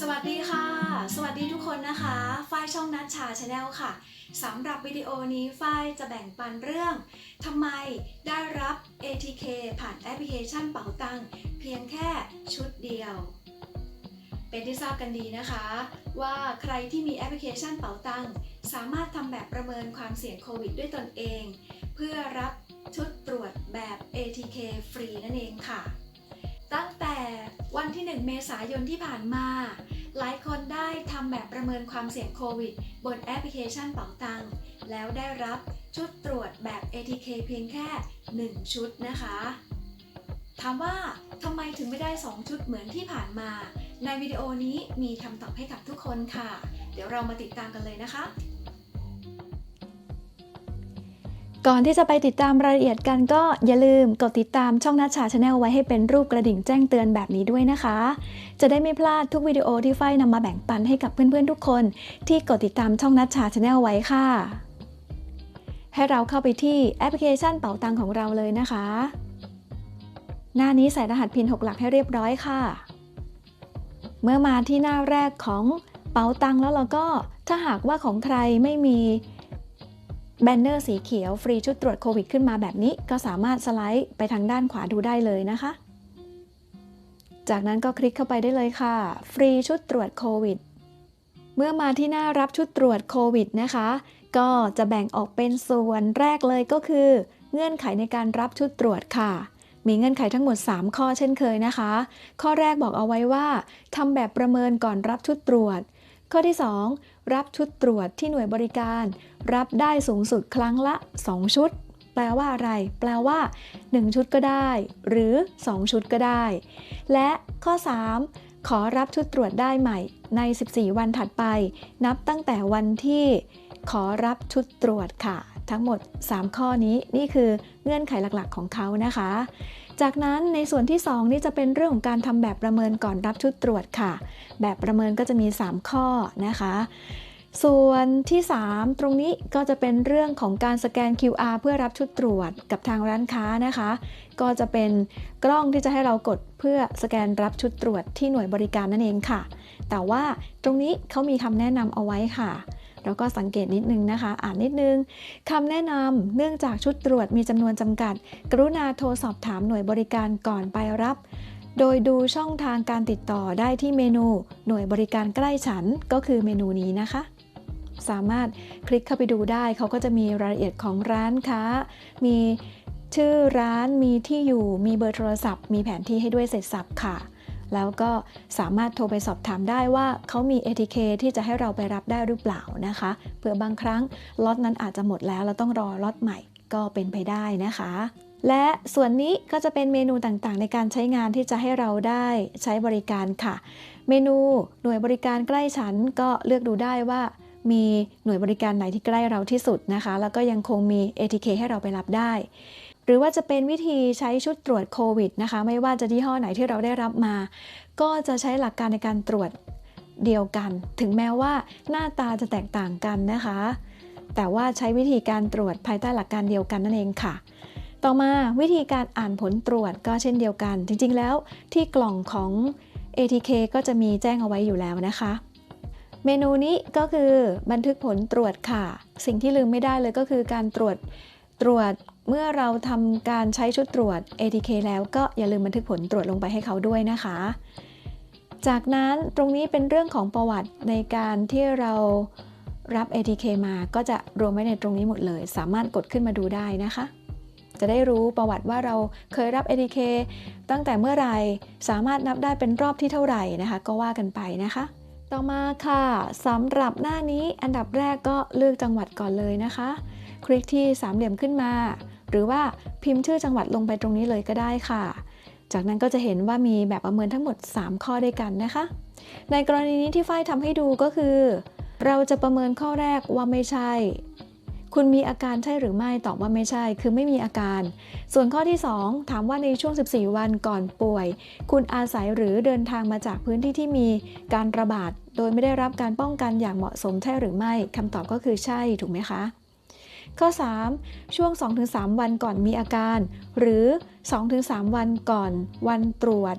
สวัสดีค่ะ สวัสดีทุกคนนะคะ ฝ้ายช่องนัชชาชาแนลค่ะสำหรับวิดีโอนี้ฝ้ายจะแบ่งปันเรื่องทำไมได้รับ ATK ผ่านแอปพลิเคชันเป๋าตังเพียงแค่ชุดเดียว เป็นที่ทราบกันดีนะคะ ว่าใครที่มีแอปพลิเคชันเป๋าตังสามารถทำแบบประเมินความเสี่ยงโควิดด้วยตนเอง เพื่อรับชุดตรวจแบบ ATK ฟรีนั่นเองค่ะ วันที่ 1 เมษายนที่ผ่านมา หลายคนได้ทำแบบประเมินความเสี่ยงโควิด บนแอปพลิเคชันเป๋าตังแล้วได้รับชุดตรวจแบบ ATK เพียงแค่ 1 ชุดนะคะ ถามว่าทำไมถึงไม่ได้ 2 ชุดเหมือนที่ผ่านมา ในวิดีโอนี้มีคำตอบให้กับทุกคนค่ะ เดี๋ยวเรามาติดตามกันเลยนะคะ ก่อนที่จะไปติดตามรายละเอียดกันก็อย่าลืมกดติดตามช่องนัชชาชาแนลไว้ให้เป็นรูปกระดิ่งแจ้งเตือนแบบนี้ด้วยนะคะ จะได้ไม่พลาดทุกวิดีโอที่ไฟนำมาแบ่งปันให้กับเพื่อนๆทุกคน ที่กดติดตามช่องนัชชาชาแนลไว้ค่ะ ให้เราเข้าไปที่แอปพลิเคชันเป๋าตังของเราเลยนะคะ หน้านี้ใส่รหัสพิน 6 หลักให้เรียบร้อยค่ะ เมื่อมาที่หน้าแรกของเป๋าตังแล้วเราก็ถ้าหากว่าของใครไม่มี แบนเนอร์สีเขียวฟรีชุดตรวจโควิดขึ้นมาแบบนี้ ก็สามารถสไลด์ไปทางด้านขวาดูได้เลยนะคะ จากนั้นก็คลิกเข้าไปได้เลยค่ะ ฟรีชุดตรวจโควิด เมื่อมาที่หน้ารับชุดตรวจโควิดนะคะ ก็จะแบ่งออกเป็นส่วนแรกเลยก็คือ เงื่อนไขในการรับชุดตรวจค่ะมีเงื่อนไขทั้งหมด 3 ข้อเช่นเคยนะคะ ข้อแรกบอกเอาไว้ว่าทำแบบประเมินก่อนรับชุดตรวจ ข้อที่ 2 รับชุดตรวจที่หน่วยบริการ รับได้สูงสุดครั้งละ 2 ชุด แปลว่าอะไร แปลว่า 1 ชุดก็ได้ หรือ 2 ชุดก็ได้ และข้อ 3 ขอรับชุดตรวจได้ใหม่ใน 14 วันถัดไป นับตั้งแต่วันที่ ขอรับชุดตรวจค่ะ ทั้งหมด 3 ข้อนี้นี่คือเงื่อนไขหลักๆของเขานะคะ จากนั้นในส่วนที่ 2 นี่จะเป็นเรื่องของการทำแบบประเมินก่อนรับชุดตรวจค่ะ แบบประเมินก็จะมี 3 ข้อนะคะ ส่วนที่ 3 ตรงนี้ก็จะเป็นเรื่องของการสแกน QR เพื่อรับชุดตรวจกับทางร้านค้านะคะ ก็จะเป็นกล้องที่จะให้เรากดเพื่อสแกนรับชุดตรวจที่หน่วยบริการนั่นเองค่ะ แต่ว่าตรงนี้เขามีคำแนะนำเอาไว้ค่ะ แล้วก็สังเกตนิดนึงนะคะ อ่านนิดนึงคำแนะนำเนื่องจากชุดตรวจมีจำนวนจำกัด กรุณาโทรสอบถามหน่วยบริการก่อนไปรับ โดยดูช่องทางการติดต่อได้ที่เมนู หน่วยบริการใกล้ฉันก็คือเมนูนี้นะคะสามารถคลิกเข้าไปดูได้ เขาก็จะมีรายละเอียดของร้านค้า มีชื่อร้าน มีที่อยู่ มีเบอร์โทรศัพท์ มีแผนที่ให้ด้วยเสร็จสับค่ะ แล้วก็สามารถโทรไปสอบถามได้ว่าเขามี ATK ที่จะให้เราไปรับได้หรือเปล่านะคะเผื่อบางครั้งล็อตนั้นอาจจะหมดแล้วเราต้องรอล็อตใหม่ก็เป็นไปได้นะคะ และส่วนนี้ก็จะเป็นเมนูต่างๆ ในการใช้งานที่จะให้เราได้ใช้บริการค่ะ เมนูหน่วยบริการใกล้ฉันก็เลือกดูได้ว่ามีหน่วยบริการไหนที่ใกล้เราที่สุดนะคะ แล้วก็ยังคงมี ATK ให้เราไปรับได้ หรือว่าจะเป็นวิธีใช้ชุดตรวจโควิดนะคะ ไม่ว่าจะที่ห้อไหนที่เราได้รับมา ก็จะใช้หลักการในการตรวจเดียวกัน ถึงแม้ว่าหน้าตาจะแตกต่างกันนะคะ แต่ว่าใช้วิธีการตรวจภายใต้หลักการเดียวกันนั่นเองค่ะ ต่อมาวิธีการอ่านผลตรวจก็เช่นเดียวกัน จริงๆแล้วที่กล่องของ ATK ก็จะมีแจ้งเอาไว้อยู่แล้วนะคะ เมนูนี้ก็คือบันทึกผลตรวจค่ะ สิ่งที่ลืมไม่ได้เลยก็คือการตรวจ ตรวจเมื่อเราทำการใช้ชุดตรวจ ATK แล้วก็อย่าลืมบันทึกผลตรวจลงไปให้เขาด้วยนะคะ จากนั้นตรงนี้เป็นเรื่องของประวัติในการที่เรารับ ATK มาก็จะรวมไว้ในตรงนี้หมดเลย สามารถกดขึ้นมาดูได้นะคะ จะได้รู้ประวัติว่าเราเคยรับ ATK ตั้งแต่เมื่อไหร่สามารถนับได้เป็นรอบที่เท่าไหร่นะคะ ก็ว่ากันไปนะคะ ต่อมาค่ะสำหรับหน้านี้อันดับแรกก็เลือกจังหวัดก่อนเลยนะคะ คลิกที่สามเหลี่ยมขึ้นมา หรือว่าพิมพ์ชื่อจังหวัดลงไปตรงนี้เลยก็ได้ค่ะ จากนั้นก็จะเห็นว่ามีแบบประเมินทั้งหมด 3 ข้อด้วยกันนะคะ ในกรณีนี้ที่ฝ้ายทำให้ดูก็คือ เราจะประเมินข้อแรกว่าไม่ใช่ คุณมีอาการใช่หรือไม่ตอบว่าไม่ใช่ คือไม่มีอาการ ส่วนข้อที่ 2 ถามว่าในช่วง 14 วันก่อนป่วย คุณอาศัยหรือเดินทางมาจากพื้นที่ที่มีการระบาดโดยไม่ได้รับการป้องกันอย่างเหมาะสมใช่หรือไม่คำตอบก็คือใช่ถูกไหมคะ ข้อ 3 ช่วง 2-3 วันก่อนมีอาการ หรือ 2-3 วันก่อนวันตรวจ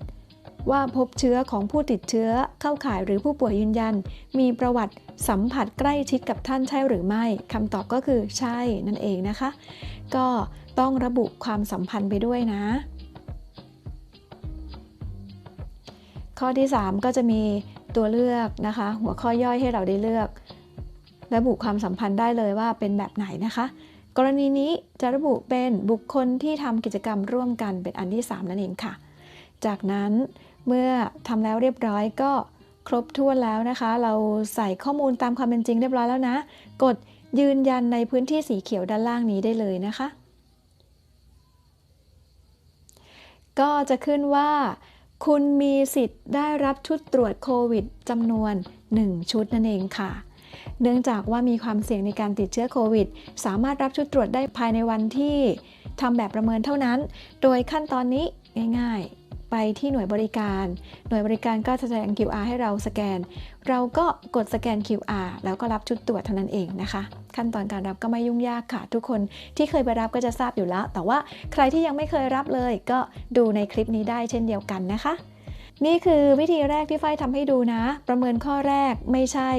ว่าพบเชื้อของผู้ติดเชื้อเข้าข่ายหรือผู้ป่วยยืนยัน มีประวัติสัมผัสใกล้ชิดกับท่านใช่หรือไม่คำตอบก็คือใช่นั่นเองนะคะ ก็ต้องระบุความสัมพันธ์ไปด้วยนะ ข้อที่ 3 ก็จะมีตัวเลือกนะคะ หัวข้อย่อยให้เราได้เลือก ระบุความสัมพันธ์ได้เลยว่าเป็นแบบไหนนะคะ กรณีนี้จะระบุเป็นบุคคลที่ทำกิจกรรมร่วมกันเป็นอันที่ 3 นั่นเองค่ะ จากนั้นเมื่อทำแล้วเรียบร้อยก็ครบถ้วนแล้วนะคะ เราใส่ข้อมูลตามความเป็นจริงเรียบร้อยแล้วนะ กดยืนยันในพื้นที่สีเขียวด้านล่างนี้ได้เลยนะคะ ก็จะขึ้นว่า คุณมีสิทธิ์ได้รับชุดตรวจโควิดจำนวน 1 ชุดนั่นเองค่ะ เนื่องจากว่ามีความเสี่ยงในการติดเชื้อโควิด สามารถรับชุดตรวจได้ภายในวันที่ทำแบบประเมินเท่านั้น โดยขั้นตอนนี้ง่ายๆ ไปที่หน่วยบริการ หน่วยบริการก็จะแสดง QR ให้เราสแกน เราก็กดสแกน QR แล้วก็รับชุดตรวจเท่านั้นเองนะคะ ขั้นตอนการรับก็ไม่ยุ่งยากค่ะ ทุกคนที่เคยไปรับก็จะทราบอยู่แล้ว แต่ว่าใครที่ยังไม่เคยรับเลย ก็ดูในคลิปนี้ได้เช่นเดียวกันนะคะนี่คือวิธีแรกที่ฝ้ายทำให้ดูนะ ประเมินข้อแรกไม่ใช่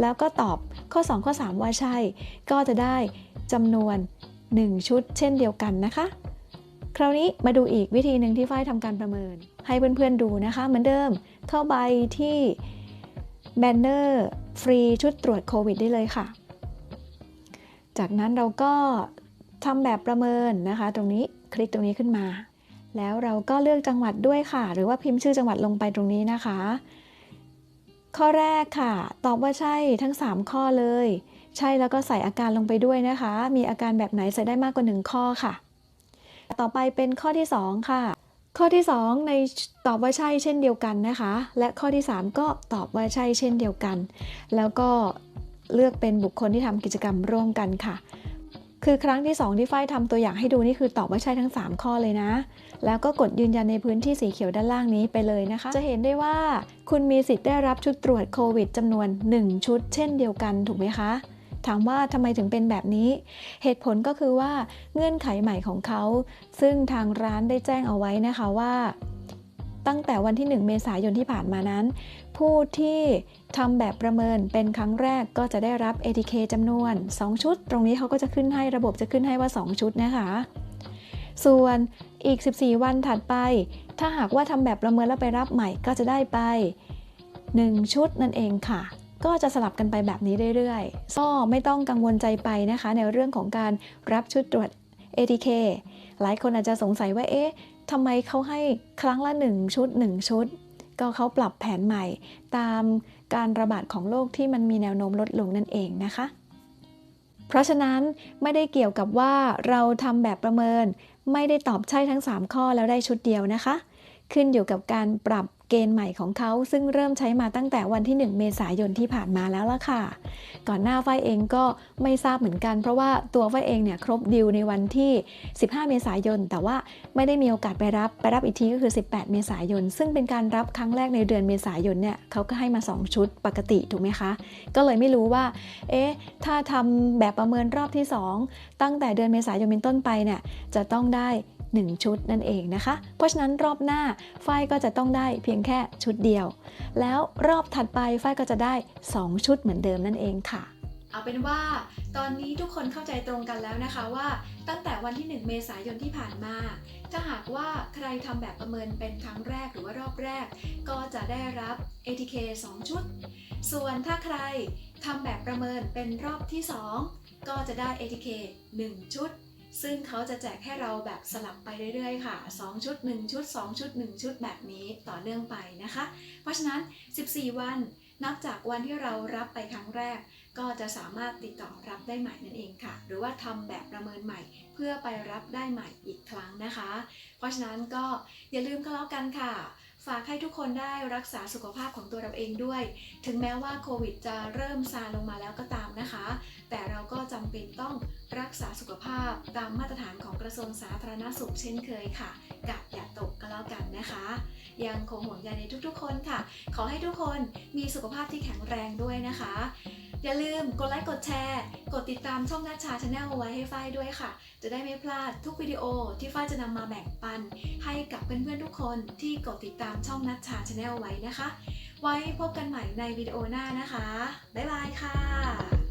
แล้วก็ตอบข้อ 2 ข้อ 3 ว่าใช่ ก็จะได้จำนวน 1 ชุดเช่นเดียวกันนะคะ คราวนี้มาดูอีกวิธีหนึ่งที่ฝ้ายทำการประเมิน ให้เพื่อนๆดูนะคะ เหมือนเดิมเข้าไปที่แบนเนอร์ฟรีชุดตรวจโควิดได้เลยค่ะ จากนั้นเราก็ทำแบบประเมินนะคะ ตรงนี้คลิกตรงนี้ขึ้นมา แล้วเราก็เลือกจังหวัดด้วยค่ะ หรือว่าพิมพ์ชื่อจังหวัดลงไปตรงนี้นะคะ ข้อแรกค่ะ ตอบว่าใช่ทั้ง 3 ข้อเลย ใช่แล้วก็ใส่อาการลงไปด้วยนะคะ มีอาการแบบไหนใส่ได้มากกว่า 1 ข้อค่ะ ต่อไปเป็นข้อที่ 2 ค่ะ ข้อที่ 2 ในตอบว่าใช่เช่นเดียวกันนะคะ และข้อที่ 3 ก็ตอบว่าใช่เช่นเดียวกัน แล้วก็เลือกเป็นบุคคลที่ทำกิจกรรมร่วมกันค่ะ คือครั้งที่ 2 ที่ฝ้ายทำตัวอย่างให้ดูนี่คือตอบว่าใช่ทั้ง 3 ข้อเลยนะ แล้วก็กดยืนยันในพื้นที่สีเขียวด้านล่างนี้ไปเลยนะคะ จะเห็นได้ว่าคุณมีสิทธิ์ได้รับชุดตรวจโควิดจำนวน 1 ชุด เช่นเดียวกันถูกไหมคะถามว่าทำไมถึงเป็นแบบนี้ เหตุผลก็คือว่าเงื่อนไขใหม่ของเขา ซึ่งทางร้านได้แจ้งเอาไว้นะคะว่า ตั้งแต่วันที่ 1 เมษายนที่ผ่านมานั้น ผู้ที่ทำแบบประเมินเป็นครั้งแรกก็จะได้รับ ATK จำนวน 2 ชุด ตรงนี้เขาก็จะขึ้นให้ระบบจะขึ้นให้ว่า 2 ชุดนะคะ ส่วนอีก 14 วันถัดไป ถ้าหากว่าทำแบบประเมินแล้วไปรับใหม่ก็จะได้ไป 1 ชุดนั่นเองค่ะก็จะสลับกันไปแบบนี้เรื่อยๆ ก็ไม่ต้องกังวลใจไปนะคะ ในเรื่องของการรับชุดตรวจ ATK หลายคนอาจจะสงสัยว่า เอ๊ะ ทำไมเขาให้ครั้งละ 1 ชุด 1 ชุด ก็เขาปรับแผนใหม่ ตามการระบาดของโรคที่มันมีแนวโน้มลดลงนั่นเองนะคะ เพราะฉะนั้นไม่ได้เกี่ยวกับว่าเราทำแบบประเมิน ไม่ได้ตอบใช่ทั้ง 3 ข้อแล้วได้ชุดเดียวนะคะ ขึ้นอยู่กับการปรับ เกณฑ์ใหม่ของเขาซึ่งเริ่มใช้มาตั้งแต่วันที่ 1 เมษายนที่ผ่านมาแล้วล่ะค่ะ ก่อนหน้าไฟเองก็ไม่ทราบเหมือนกัน เพราะว่าตัวไฟเองเนี่ยครบดิวในวันที่ 15 เมษายน แต่ว่าไม่ได้มีโอกาสไปรับไปรับอีกทีก็คือ 18 เมษายน ซึ่งเป็นการรับครั้งแรกในเดือนเมษายนเนี่ยเขาก็ให้มา 2 ชุดปกติถูกไหมคะ ก็เลยไม่รู้ว่า เอ๊ะถ้าทำแบบประเมินรอบที่ 2 ตั้งแต่เดือนเมษายนเป็นต้นไปเนี่ยจะต้องได้ 1 ชุดนั่นเองนะคะ เพราะฉะนั้นรอบหน้าฝ้ายก็จะต้องได้เพียงแค่ชุดเดียว แล้วรอบถัดไปฝ้ายก็จะได้ 2 ชุดเหมือนเดิมนั่นเองค่ะเอาเป็นว่าตอนนี้ทุกคนเข้าใจตรงกันแล้วนะคะว่า ตั้งแต่วันที่ 1 เมษายนที่ผ่านมา ถ้าหากว่าใครทำแบบประเมินเป็นครั้งแรกหรือว่ารอบแรก ก็จะได้รับ ATK 2 ชุด ส่วนถ้าใครทำแบบประเมินเป็นรอบที่ 2 ก็จะได้ ATK 1 ชุด ซึ่งเขาจะแจกให้เราแบบสลับไปเรื่อยๆ ค่ะ 2 ชุด 1 ชุด 2 ชุด 1 ชุดแบบนี้ต่อเนื่องไปนะคะ เพราะฉะนั้น 14 วันนับจากวันที่เรารับไปครั้งแรก ก็จะสามารถติดต่อรับได้ใหม่นั่นเองค่ะ หรือว่าทำแบบประเมินใหม่ เพื่อไปรับได้ใหม่อีกครั้งนะคะ เพราะฉะนั้นก็อย่าลืมก็แล้วกันค่ะ ฝากให้ทุกคนได้รักษาสุขภาพของตัวเราเองด้วย ถึงแม้ว่าโควิดจะเริ่มซาลงมาแล้วก็ตามนะคะ แต่เราก็จำเป็นต้องรักษาสุขภาพตามมาตรฐานของกระทรวงสาธารณสุขเช่นเคยค่ะกาดอย่าตกก็แล้วกันนะคะ ยังคงห่วงใยในทุกๆคนค่ะ ขอให้ทุกคนมีสุขภาพที่แข็งแรงด้วยนะคะ อย่าลืมกดไลค์กดแชร์ กดติดตามช่องนัชชาชาแนลเอาไว้ให้ฝ้ายด้วยค่ะ จะได้ไม่พลาดทุกวิดีโอที่ฝ้ายจะนำมาแบ่งปัน ให้กับเพื่อนๆทุกคนที่กดติดตามช่องนัชชาชาแนลไว้นะคะ ไว้พบกันใหม่ในวิดีโอหน้านะคะ บ๊ายบายค่ะ